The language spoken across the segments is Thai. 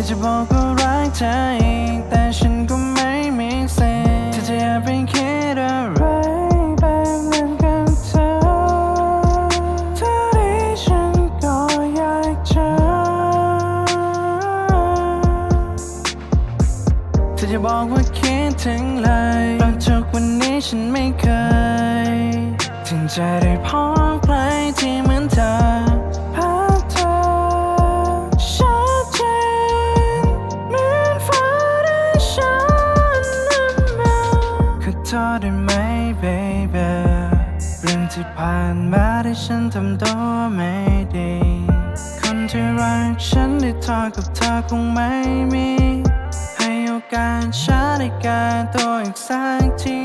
ากจะบอกว่ารักเธออีกแต่ฉันก็ไม่มีสิทธิ์ที่จะอย่าไปคิดอะไรแบบนั้นกับเธอเท่าที่ฉันก็อยากเจอเธอจะบอกว่าคิดถึงเลยราะทุกวันนี้ฉันไม่เคย ถึงจะได้พบใครที่เหมือนเธอ ที่ผ่านมาที่ฉันทำตัวไม่ดี คนที่รักฉันได้ทอกับเธอคงไม่มี ให้โอกาสฉันได้แก้ตัวอีกสักที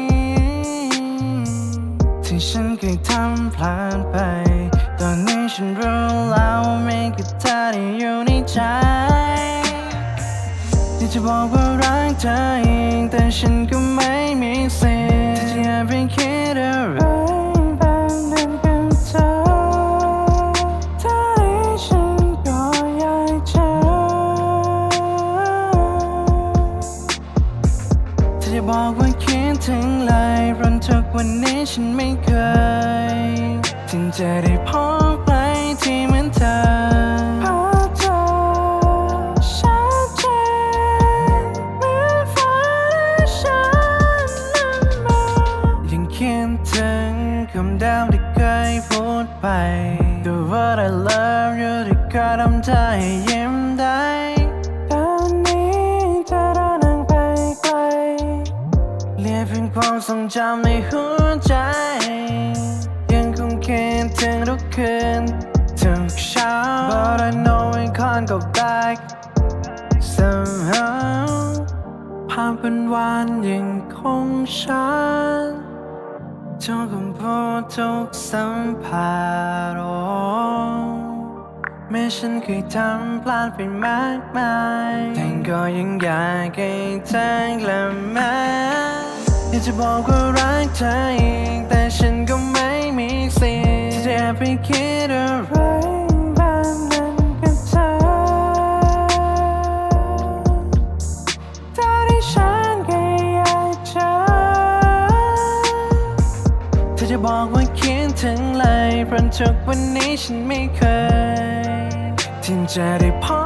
ที่ฉันเคยทำพลาดไป ตอนนี้ฉันรู้แล้วว่ามีแค่เธอที่อยู่ในใจอยากจะบอกว่ารักเธอเอีกแต่ฉันก็ไม่มีสิ บอกว่าคิดถึงเลยราะทุกวันนี้ฉันไม่เคยถึงจะได้พบใครที่เหมือนเธอภาพเธอชัดเจนเมื่อฟ้าฉันนั้นมายังคิดถึงคำเดิมที่เคยพูดไป The word I love you ที่เคยทำเธอให้ยิ้ม ความทรงจำในหัวใจ ยังคงคิดถึงทุกคืนทุกเช้า But I know we can't go back somehow ภาพเป็นวันยังคงชัดทุกคำพูดทุกสัมผัส oh แม้ฉันเคยทำพลาดไปมากมายแต่ก็ยังอยากให้เธอกลับม จะบอกว่ารักเธออีกแต่ฉันก็ไม่มีสิทธิ์ที่จะไปคิดอะไรแบบนั้นกับเธอเท่าที่ฉันก็อยากเจอเธอจะบอกว่าคิดถึงเลยเพราะทุกวันนี้ฉันไม่เคยที่จะได้พบ